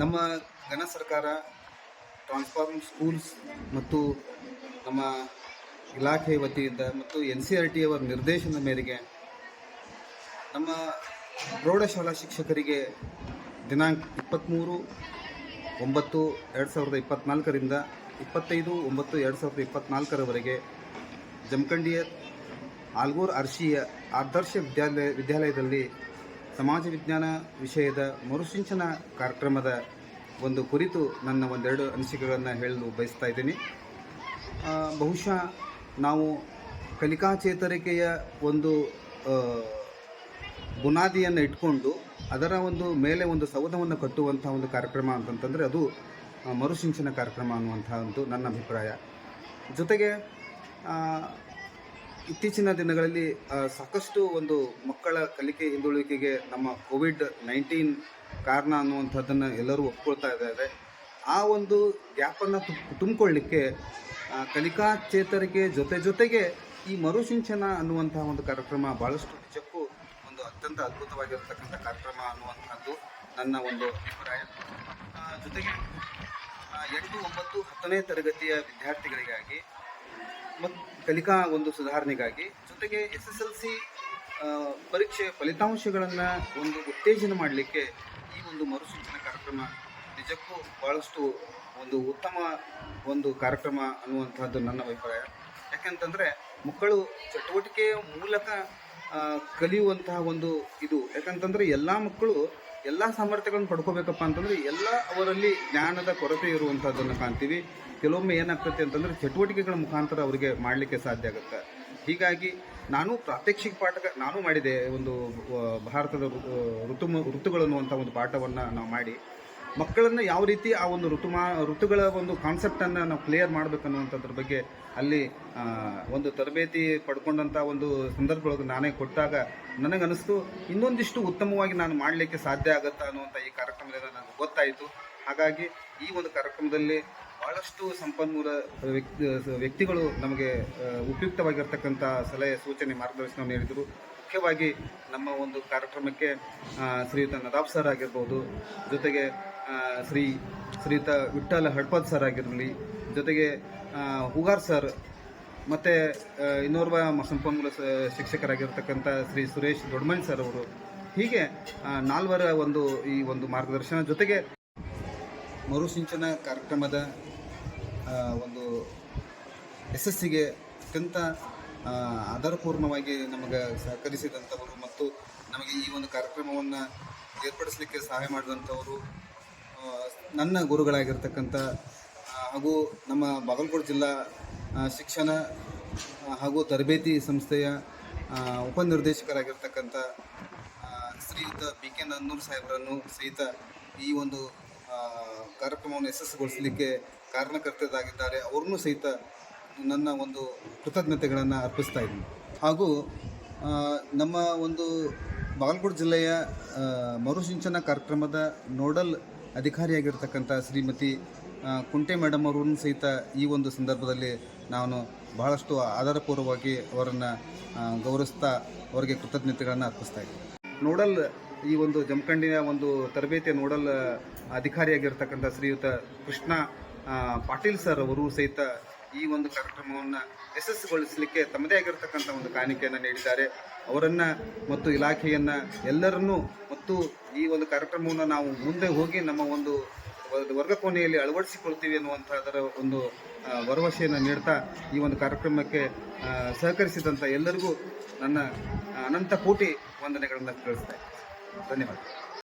ನಮ್ಮ ಘನ ಸರ್ಕಾರ ಟ್ರಾನ್ಸ್ಫಾರ್ಮ್ ಸ್ಕೂಲ್ಸ್ ಮತ್ತು ನಮ್ಮ ಇಲಾಖೆ ವತಿಯಿಂದ ಮತ್ತು ಎನ್ ಸಿ ಆರ್ ಟಿ ಅವರ ನಿರ್ದೇಶನದ ಮೇರೆಗೆ ನಮ್ಮ ಪ್ರೌಢಶಾಲಾ ಶಿಕ್ಷಕರಿಗೆ ದಿನಾಂಕ ಇಪ್ಪತ್ತ್ಮೂರು, ಒಂಬತ್ತು, ಎರಡು ಸಾವಿರದ ಇಪ್ಪತ್ತ್ನಾಲ್ಕರಿಂದ ಇಪ್ಪತ್ತೈದು, ಒಂಬತ್ತು, ಎರಡು ಸಾವಿರದ ಇಪ್ಪತ್ತ್ನಾಲ್ಕರವರೆಗೆ ಜಮಖಂಡಿಯ ಆಲ್ಗೂರ್ ಅರ್ಶಿಯ ಆದರ್ಶ ವಿದ್ಯಾಲಯ ವಿದ್ಯಾಲಯದಲ್ಲಿ ಸಮಾಜ ವಿಜ್ಞಾನ ವಿಷಯದ ಮರುಸಿಂಚನ ಕಾರ್ಯಕ್ರಮದ ಒಂದು ಕುರಿತು ನನ್ನ ಒಂದೆರಡು ಅನಿಸಿಕೆಗಳನ್ನು ಹೇಳಲು ಬಯಸ್ತಾ ಇದ್ದೀನಿ. ಬಹುಶಃ ನಾವು ಕಲಿಕಾ ಚೇತರಿಕೆಯ ಒಂದು ಬುನಾದಿಯನ್ನು ಇಟ್ಕೊಂಡು ಅದರ ಒಂದು ಮೇಲೆ ಒಂದು ಸೌಧವನ್ನು ಕಟ್ಟುವಂಥ ಒಂದು ಕಾರ್ಯಕ್ರಮ ಅಂತಂತಂದರೆ ಅದು ಮರುಸಿಂಚನ ಕಾರ್ಯಕ್ರಮ ಅನ್ನುವಂಥ ಒಂದು ನನ್ನ ಅಭಿಪ್ರಾಯ. ಜೊತೆಗೆ ಇತ್ತೀಚಿನ ದಿನಗಳಲ್ಲಿ ಸಾಕಷ್ಟು ಒಂದು ಮಕ್ಕಳ ಕಲಿಕೆ ಹಿಂದುಳಿಕೆಗೆ ನಮ್ಮ ಕೋವಿಡ್ ನೈನ್ಟೀನ್ ಕಾರಣ ಅನ್ನುವಂಥದ್ದನ್ನು ಎಲ್ಲರೂ ಒಪ್ಕೊಳ್ತಾ ಇದ್ದಾರೆ. ಆ ಒಂದು ಗ್ಯಾಪನ್ನು ತುಂಬಿಕೊಳ್ಳಿಕ್ಕೆ ಕಲಿಕಾ ಚೇತರಿಕೆ ಜೊತೆ ಜೊತೆಗೆ ಈ ಮರುಸಿಂಚನ ಅನ್ನುವಂಥ ಒಂದು ಕಾರ್ಯಕ್ರಮ ಭಾಳಷ್ಟು ನಿಜಕ್ಕೂ ಒಂದು ಅತ್ಯಂತ ಅದ್ಭುತವಾಗಿರತಕ್ಕಂಥ ಕಾರ್ಯಕ್ರಮ ಅನ್ನುವಂಥದ್ದು ನನ್ನ ಒಂದು ಅಭಿಪ್ರಾಯ. ಜೊತೆಗೆ ಎಂಟು ಒಂಬತ್ತು ಹತ್ತನೇ ತರಗತಿಯ ವಿದ್ಯಾರ್ಥಿಗಳಿಗಾಗಿ ಮತ್ತು ಕಲಿಕಾ ಒಂದು ಸುಧಾರಣೆಗಾಗಿ ಜೊತೆಗೆ ಎಸ್ ಎಸ್ ಎಲ್ ಸಿ ಪರೀಕ್ಷೆ ಫಲಿತಾಂಶಗಳನ್ನು ಒಂದು ಉತ್ತೇಜನ ಮಾಡಲಿಕ್ಕೆ ಈ ಒಂದು ಮರುಸೂಚನ ಕಾರ್ಯಕ್ರಮ ನಿಜಕ್ಕೂ ಭಾಳಷ್ಟು ಒಂದು ಉತ್ತಮ ಒಂದು ಕಾರ್ಯಕ್ರಮ ಅನ್ನುವಂಥದ್ದು ನನ್ನ ಅಭಿಪ್ರಾಯ. ಯಾಕಂತಂದರೆ ಮಕ್ಕಳು ಚಟುವಟಿಕೆಯ ಮೂಲಕ ಕಲಿಯುವಂತಹ ಒಂದು ಇದು. ಯಾಕಂತಂದರೆ ಎಲ್ಲ ಮಕ್ಕಳು ಎಲ್ಲ ಸಾಮರ್ಥ್ಯಗಳನ್ನು ಪಡ್ಕೋಬೇಕಪ್ಪ ಅಂತಂದರೆ ಎಲ್ಲ ಅವರಲ್ಲಿ ಜ್ಞಾನದ ಕೊರತೆ ಇರುವಂಥದ್ದನ್ನು ಕಾಣ್ತೀವಿ. ಕೆಲವೊಮ್ಮೆ ಏನಾಗ್ತದೆ ಅಂತಂದ್ರೆ ಚಟುವಟಿಕೆಗಳ ಮುಖಾಂತರ ಅವರಿಗೆ ಮಾಡಲಿಕ್ಕೆ ಸಾಧ್ಯ ಆಗುತ್ತೆ. ಹೀಗಾಗಿ ನಾನು ಪ್ರಾತ್ಯಕ್ಷಿಕ ಪಾಠ ನಾನು ಮಾಡಿದೆ ಒಂದು ಭಾರತದ ಋತು ಋತು ಋತುಗಳು ಅನ್ನುವಂಥ ಒಂದು ಪಾಠವನ್ನು ನಾವು ಮಾಡಿ. ಮಕ್ಕಳನ್ನು ಯಾವ ರೀತಿ ಆ ಒಂದು ಋತುಮಾ, ಋತುಗಳ ಒಂದು ಕಾನ್ಸೆಪ್ಟನ್ನು ನಾವು ಕ್ಲಿಯರ್ ಮಾಡಬೇಕನ್ನುವಂಥದ್ರ ಬಗ್ಗೆ ಅಲ್ಲಿ ಒಂದು ತರಬೇತಿ ಪಡ್ಕೊಂಡಂಥ ಒಂದು ಸಂದರ್ಭದೊಳಗೆ ನಾನೇ ಕೊಟ್ಟಾಗ ನನಗನ್ನಿಸ್ತು, ಇನ್ನೊಂದಿಷ್ಟು ಉತ್ತಮವಾಗಿ ನಾನು ಮಾಡಲಿಕ್ಕೆ ಸಾಧ್ಯ ಆಗುತ್ತಾ ಅನ್ನುವಂಥ ಈ ಕಾರ್ಯಕ್ರಮದಿಂದ ನನಗೆ ಗೊತ್ತಾಯಿತು. ಹಾಗಾಗಿ ಈ ಒಂದು ಕಾರ್ಯಕ್ರಮದಲ್ಲಿ ಭಾಳಷ್ಟು ಸಂಪನ್ಮೂಲ ವ್ಯಕ್ತಿ, ವ್ಯಕ್ತಿಗಳು ನಮಗೆ ಉಪಯುಕ್ತವಾಗಿರ್ತಕ್ಕಂಥ ಸಲಹೆ, ಸೂಚನೆ ಮಾರ್ಗದರ್ಶನವನ್ನು ನೀಡಿದರು. ಮುಖ್ಯವಾಗಿ ನಮ್ಮ ಒಂದು ಕಾರ್ಯಕ್ರಮಕ್ಕೆ ಶ್ರೀಯುತ ನದಾಬ್ ಸರ್ ಆಗಿರ್ಬೋದು, ಜೊತೆಗೆ ಶ್ರೀ ಶ್ರೀಯುತ ವಿಠ್ಠಲ ಹಡ್ಪದ್ ಸರ್ ಆಗಿರಲಿ, ಜೊತೆಗೆ ಹುಗಾರ್ ಸರ್ ಮತ್ತು ಇನ್ನೋರ್ವ ಸಂಪನ್ಮೂಲ ಶಿಕ್ಷಕರಾಗಿರ್ತಕ್ಕಂಥ ಶ್ರೀ ಸುರೇಶ್ ದೊಡ್ಮಣಿ ಸರ್ ಅವರು, ಹೀಗೆ ನಾಲ್ವರ ಒಂದು ಈ ಒಂದು ಮಾರ್ಗದರ್ಶನ ಜೊತೆಗೆ ಮರುಸಿಂಚನ ಕಾರ್ಯಕ್ರಮದ ಒಂದು ಯಶಸ್ಸಿಗೆ ಅತ್ಯಂತ ಆಧಾರಪೂರ್ಣವಾಗಿ ನಮಗೆ ಸಹಕರಿಸಿದಂಥವರು ಮತ್ತು ನಮಗೆ ಈ ಒಂದು ಕಾರ್ಯಕ್ರಮವನ್ನು ಏರ್ಪಡಿಸಲಿಕ್ಕೆ ಸಹಾಯ ಮಾಡಿದಂಥವರು ನನ್ನ ಗುರುಗಳಾಗಿರ್ತಕ್ಕಂಥ ಹಾಗೂ ನಮ್ಮ ಬಾಗಲಕೋಟೆ ಜಿಲ್ಲಾ ಶಿಕ್ಷಣ ಹಾಗೂ ತರಬೇತಿ ಸಂಸ್ಥೆಯ ಉಪ ಉಪನಿರ್ದೇಶಕರಾಗಿರ್ತಕ್ಕಂಥ ಶ್ರೀಯುತ ಬಿ ಕೆ ನನ್ನೂರು ಸಾಹೇಬರನ್ನು ಸಹಿತ ಈ ಒಂದು ಕಾರ್ಯಕ್ರಮವನ್ನು ಯಶಸ್ಸುಗೊಳಿಸಲಿಕ್ಕೆ ಕಾರಣಕರ್ತರಾಗಿದ್ದಾರೆ. ಅವ್ರನ್ನೂ ಸಹಿತ ನನ್ನ ಒಂದು ಕೃತಜ್ಞತೆಗಳನ್ನು ಅರ್ಪಿಸ್ತಾ ಇದ್ದೀನಿ. ಹಾಗೂ ನಮ್ಮ ಒಂದು ಬಾಗಲಕೋಟೆ ಜಿಲ್ಲೆಯ ಮರುಸಿಂಚನ ಕಾರ್ಯಕ್ರಮದ ನೋಡಲ್ ಅಧಿಕಾರಿಯಾಗಿರ್ತಕ್ಕಂಥ ಶ್ರೀಮತಿ ಕುಂಟೆ ಮೇಡಮ್ ಅವರನ್ನು ಸಹಿತ ಈ ಒಂದು ಸಂದರ್ಭದಲ್ಲಿ ನಾನು ಬಹಳಷ್ಟು ಆಧಾರಪೂರ್ವವಾಗಿ ಅವರನ್ನು ಗೌರವಿಸ್ತಾ ಅವರಿಗೆ ಕೃತಜ್ಞತೆಗಳನ್ನು ಅರ್ಪಿಸ್ತಾ ಇದ್ದೀನಿ. ನೋಡಲ್ ಈ ಒಂದು ಜಮಖಂಡಿಯ ಒಂದು ತರಬೇತಿಯ ನೋಡಲ್ ಅಧಿಕಾರಿಯಾಗಿರ್ತಕ್ಕಂಥ ಶ್ರೀಯುತ ಕೃಷ್ಣ ಪಾಟೀಲ್ ಸರ್ ಅವರು ಸಹಿತ ಈ ಒಂದು ಕಾರ್ಯಕ್ರಮವನ್ನು ಯಶಸ್ಸುಗೊಳಿಸಲಿಕ್ಕೆ ತಮ್ಮದೇ ಆಗಿರತಕ್ಕಂಥ ಒಂದು ಕಾಣಿಕೆಯನ್ನು ನೀಡಿದ್ದಾರೆ. ಅವರನ್ನು ಮತ್ತು ಇಲಾಖೆಯನ್ನು ಎಲ್ಲರನ್ನೂ ಮತ್ತು ಈ ಒಂದು ಕಾರ್ಯಕ್ರಮವನ್ನು ನಾವು ಮುಂದೆ ಹೋಗಿ ನಮ್ಮ ಒಂದು ವರ್- ವರ್ಗ ಕೋಣೆಯಲ್ಲಿ ಅಳವಡಿಸಿಕೊಳ್ತೀವಿ ಅನ್ನುವಂಥದ್ದರ ಒಂದು ಭರವಸೆಯನ್ನು ನೀಡ್ತಾ ಈ ಒಂದು ಕಾರ್ಯಕ್ರಮಕ್ಕೆ ಸಹಕರಿಸಿದಂಥ ಎಲ್ಲರಿಗೂ ನನ್ನ ಅನಂತ ಕೋಟಿ ವಂದನೆಗಳನ್ನು ತಿಳಿಸ್ತಾ ಧನ್ಯವಾದ